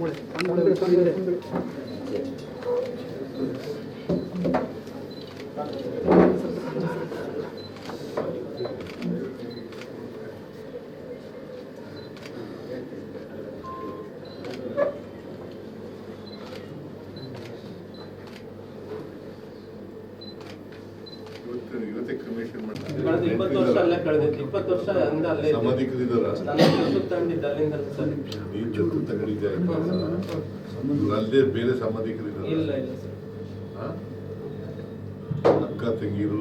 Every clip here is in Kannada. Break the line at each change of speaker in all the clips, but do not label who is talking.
Thank you. ಇವತ್ತು ಇವತ್ತೇ ಕ್ರಿಮೇಷನ್
ಕಳೆದ ಇಪ್ಪತ್ತು ವರ್ಷ ಅಲ್ಲೇ ಕಳೆದಿತ್ತು. ಇಪ್ಪತ್ತು ವರ್ಷ ಅಂದ ಅಲ್ಲೇ ಇದ್ದೆ.
ಸಮಾಧಿಕರಿದಾರ
ನನ್ನ ಕೆಲಸಕ್ಕೆ ತಗೊಂಡಿದ್ದೆ ಅಲ್ಲಿಂದ ಸರ್
ನೀನ್ ಜೊತೆ ತಗೊಂಡಿದ್ದೆ ಇವ್ರು ಅಲ್ಲೇ ಬೇರೆ ಸಮಾಧಿಕರಿದಾರ
ಇಲ್ಲ ಇಲ್ಲ ಸರ್.
ಹಾ? ಅಕ್ಕ ತಂಗಿರು?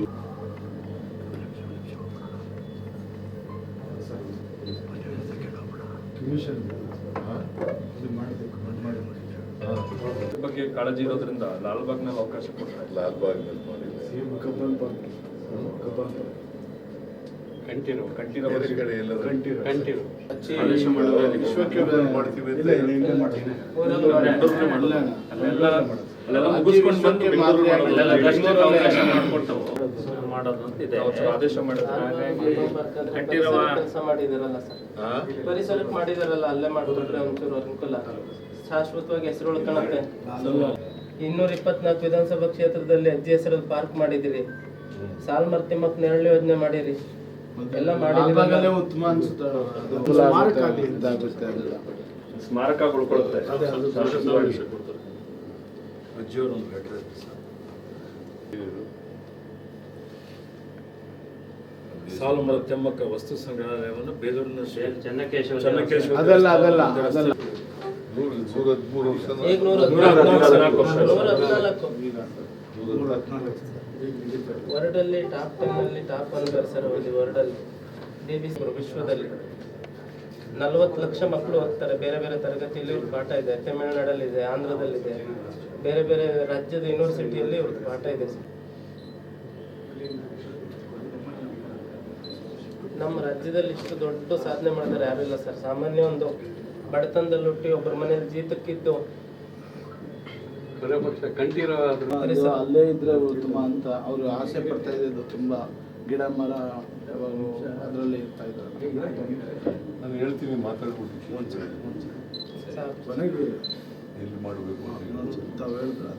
ಕಮಿಷನ್
ಬಗ್ಗೆ ಕಾಳಜಿ ಇರೋದ್ರಿಂದ ಲಾಲ್ಬಾಗ್ನಲ್ಲಿ ಅವಕಾಶ ಕೊಡ್ತಾರೆ
ಲಾಲ್ ಬಾಗ್ನಲ್ಲಿ ಮಾಡಿಲ್ಲ
Cubbon park Cubbon park
continue continue
ಬೇರೆ ಕಡೆ ಎಲ್ಲರೂ
ಕಂಟಿನ್ಯೂ
ಕಂಟಿನ್ಯೂ
ಆದೇಶ ಮಾಡಿದ್ರೆ
ವಿಶ್ವಕ್ಕೆ
ಮಾಡ್ತೀವಿ ಅಂತ
ಇಲ್ಲ ಇಲ್ಲ ಇಲ್ಲೇ ಮಾಡ್ತೀನಿ
ಊರಲ್ಲಿ
ಬೆಂಗಳೂರಲ್ಲೇ ಮಾಡೋದು.
ಆಗಿಲ್ಲ.
ಮಾಡಿದಾರಲ್ಲ ಸರ್? ಪರಿಸರಕ್ಕೆ ಮಾಡಿದಾರಲ್ಲ ಅಲ್ಲೇ ಮಾಡಿದ್ರೆ ಒಂಚೂರು ಅನುಕೂಲ ಶಾಶ್ವತವಾಗಿ ಹೆಸರು ಉಳ್ಕೊಳತ್ತೆ ಇನ್ನೂರ ಇಪ್ಪತ್ನಾಲ್ಕು ವಿಧಾನಸಭಾ ಕ್ಷೇತ್ರದಲ್ಲಿ ಅಜ್ಜಿ ಹೆಸರಲ್ಲಿ ಪಾರ್ಕ್ ಮಾಡಿದಿರಿ ಸಾಲ್ಮರ್ತಿ ಮತ್ತು ನೆರಳು ಯೋಜನೆ ಮಾಡಿರಿ. ಎಲ್ಲ ಮಾಡಿದ್ರೆ
ಉತ್ತಮ ಅನ್ಸುತ್ತೆ. ಅದು. ಸ್ಮಾರಕ ಆಗ್ಲಿ ಇದಾಗುತ್ತೆ ಅದೆಲ್ಲ
ಸ್ಮಾರಕ ಉಳ್ಕೊಳುತ್ತೆ
ಅದೇ ಅದು
ಸಾಲುಮರ ತಿಮ್ಮಕ್ಕ ವಸ್ತು ಸಂಗ್ರಹಾಲಯವನ್ನು ಬೇಲೂರಿನ ಶ್ರೀ
ಚೆನ್ನಕೇಶವ
ಚೆನ್ನಕೇಶವ
ಅದಲ್ಲ ಅದಲ್ಲ ಅದಲ್ಲ.
ವರ್ಲ್ಡಲ್ಲಿ ಟಾಪ್ ಟೆನ್ ಅಲ್ಲಿ ಟಾಪ್ ಅನ್ನು ಸರ್ ಒಂದು ವರ್ಲ್ಡಲ್ಲಿ ಡಿ ಬಿ ವಿಶ್ವದಲ್ಲಿ. ನಲ್ವತ್ತು ಲಕ್ಷ ಮಕ್ಕಳು ಹೋಗ್ತಾರೆ ಬೇರೆ ಬೇರೆ ತರಗತಿಯಲ್ಲಿ ಇವ್ರ ಪಾಠ ಇದೆ. ತಮಿಳುನಾಡಲ್ಲಿದೆ ಆಂಧ್ರದಲ್ಲಿದೆ ಬೇರೆ ಬೇರೆ ರಾಜ್ಯದ ಯೂನಿವರ್ಸಿಟಿಯಲ್ಲಿ ಇವ್ರದ್ದು ಪಾಠ ಇದೆ. ಸರ್ ನಮ್ಮ ರಾಜ್ಯದಲ್ಲಿ ಇಷ್ಟು ದೊಡ್ಡ ಸಾಧನೆ ಮಾಡಿದ್ರೆ ಯಾರಿಲ್ಲ ಸರ್. ಸಾಮಾನ್ಯ ಒಂದು ಬಡತನದಲ್ಲಿ ಹುಟ್ಟಿ ಒಬ್ಬರ ಮನೇಲಿ ಜೀತಕ್ಕಿದ್ದು
ಅಲ್ಲೇ ಇದ್ರೆ ಉತ್ತಮ ಅಂತ ಅವರು ಆಸೆ ಪಡ್ತಾ ಇದ್ದು ತುಂಬಾ ಗಿಡ ಮರ ಯಾವಾಗಲೂ ಅದರಲ್ಲಿ ಇರ್ತಾ ಇದ್ದಾರೆ.
ನಾನು ಹೇಳ್ತೀನಿ ಮಾತಾಡ್ಬೋದು ಮಾಡಬೇಕು ಅಂತ
ತಾವು ಹೇಳಿದ್ರೆ